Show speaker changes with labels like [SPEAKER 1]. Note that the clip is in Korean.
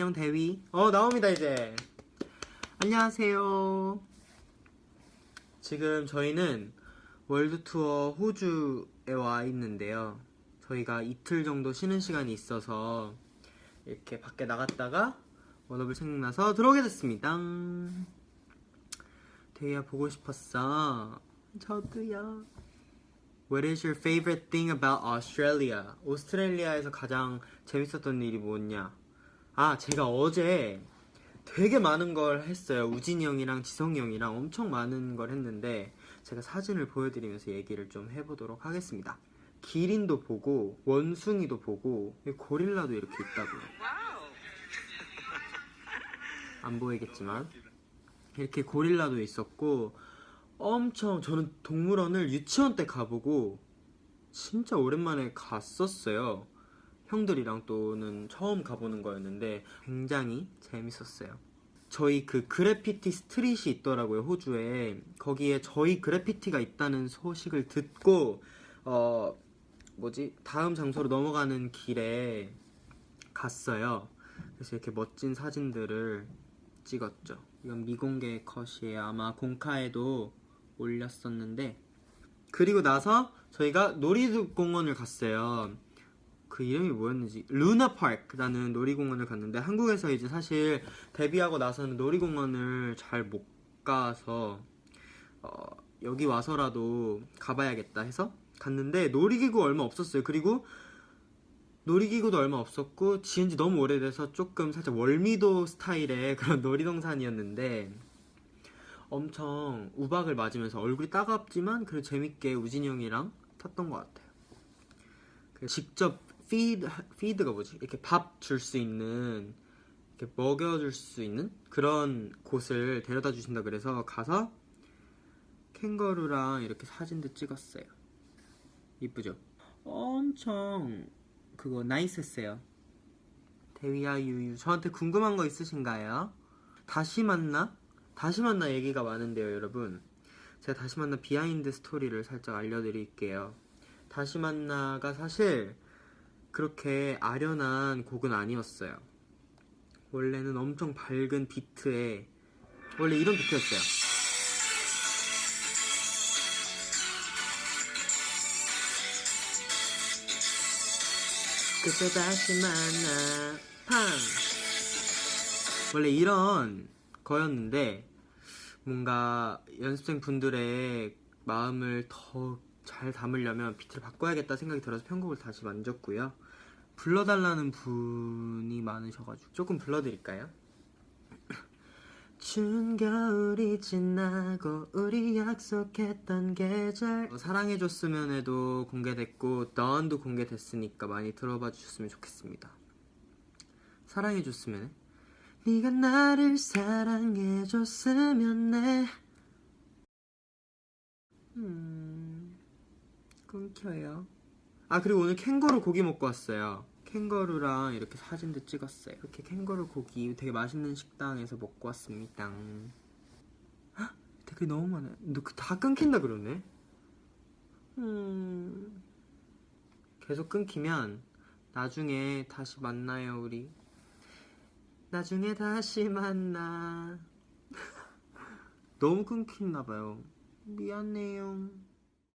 [SPEAKER 1] 안녕 대위. 어 나옵니다 이제. 안녕하세요. 지금 저희는 월드 투어 호주에 와 있는데요. 저희가 이틀 정도 쉬는 시간이 있어서 이렇게 밖에 나갔다가 워너블 생각나서 들어오게 됐습니다. 대위야 보고 싶었어. 저도요. What is your favorite thing about Australia? 오스트레일리아에서 가장 재밌었던 일이 뭐냐? 아, 제가 어제 되게 많은 걸 했어요. 우진이 형이랑 지성이 형이랑 엄청 많은 걸 했는데 제가 사진을 보여드리면서 얘기를 좀 해보도록 하겠습니다. 기린도 보고 원숭이도 보고 고릴라도 이렇게 있다고요. 안 보이겠지만 이렇게 고릴라도 있었고 엄청 저는 동물원을 유치원 때 가보고 진짜 오랜만에 갔었어요. 형들이랑 또는 처음 가보는 거였는데 굉장히 재밌었어요. 저희 그 그래피티 스트릿이 있더라고요 호주에 거기에 저희 그래피티가 있다는 소식을 듣고 어 뭐지 다음 장소로 넘어가는 길에 갔어요. 그래서 이렇게 멋진 사진들을 찍었죠. 이건 미공개 컷이에요. 아마 공카에도 올렸었는데 그리고 나서 저희가 놀이공원을 갔어요. 그 이름이 뭐였는지 루나 파크라는 놀이공원을 갔는데 한국에서 이제 사실 데뷔하고 나서는 놀이공원을 잘 못 가서 어, 여기 와서라도 가봐야겠다 해서 갔는데 놀이기구 얼마 없었어요. 그리고 놀이기구도 얼마 없었고 지은 지 너무 오래돼서 조금 살짝 월미도 스타일의 그런 놀이동산이었는데 엄청 우박을 맞으면서 얼굴이 따갑지만 그래도 재밌게 우진이 형이랑 탔던 것 같아요. 그 직접 피드 피드가 뭐지? 이렇게 밥 줄 수 있는 이렇게 먹여줄 수 있는 그런 곳을 데려다 주신다 그래서 가서 캥거루랑 이렇게 사진도 찍었어요. 이쁘죠? 엄청 그거 나이스했어요. 대위야 유유 저한테 궁금한 거 있으신가요? 다시 만나? 다시 만나 얘기가 많은데요, 여러분. 제가 다시 만나 비하인드 스토리를 살짝 알려드릴게요. 다시 만나가 사실 그렇게 아련한 곡은 아니었어요. 원래는 엄청 밝은 비트에 원래 이런 비트였어요. 그때 다시 만나 팡 원래 이런 거였는데 뭔가 연습생 분들의 마음을 더 잘 담으려면 비트를 바꿔야겠다 생각이 들어서 편곡을 다시 만졌고요. 불러달라는 분이 많으셔가지고 조금 불러드릴까요? 추운 겨울이 지나고 우리 약속했던 계절 어, 사랑해줬으면에도 공개됐고 넌도 공개됐으니까 많이 들어봐 주셨으면 좋겠습니다. 사랑해줬으면 네가 나를 사랑해줬으면 해 음... 끊겨요. 아 그리고 오늘 캥거루 고기 먹고 왔어요. 캥거루랑 이렇게 사진도 찍었어요. 이렇게 캥거루 고기 되게 맛있는 식당에서 먹고 왔습니다. 헉, 댓글이 너무 많아요. 너그다 끊긴다 그러네? 음... 계속 끊기면 나중에 다시 만나요 우리. 나중에 다시 만나. 너무 끊기나봐요. 미안해요.